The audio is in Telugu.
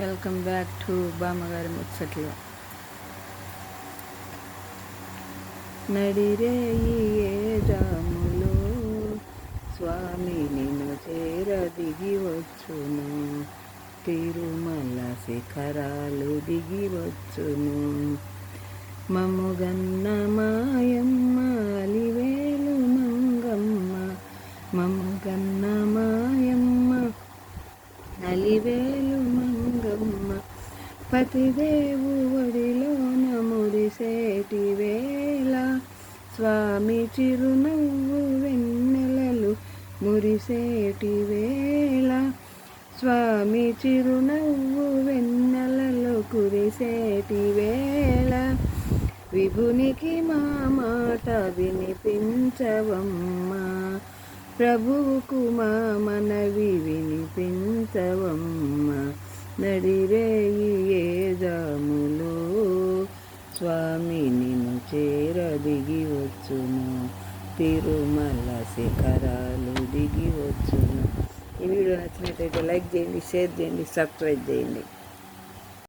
వెల్కమ్ బ్యాక్ టు బామ్మగారి ముచ్చట్లు నడిరే ఏ జాములో స్వామి నిన్ను చేర దిగి వచ్చును. తిరుమల శిఖరాలు దిగి వచ్చును. మముగన్న మాయమ్మ అలివేలు మంగమ్మ. మముగన్న మాయమ్మ అలివేలు మంగమ్మ పతిదేవు ఒడిలోన మురిసేటి వేళ స్వామి చిరునవ్వు వెన్నెలలు మురిసేటి వేళ స్వామి చిరునవ్వు వెన్నెలలు కురిసేటి వేళ. విభునికి మా మాట వినిపించవమ్మా. ప్రభువుకు మా మనవి వినిపించవమ్మా. నడిరేయి ఏ జాములో స్వామి చేర దిగి వచ్చును తిరుమల శిఖరాలు దిగి వచ్చును ఈ వీడియో నచ్చినట్లయితే లైక్ చేయండి షేర్ చేయండి సబ్స్క్రైబ్ చేయండి.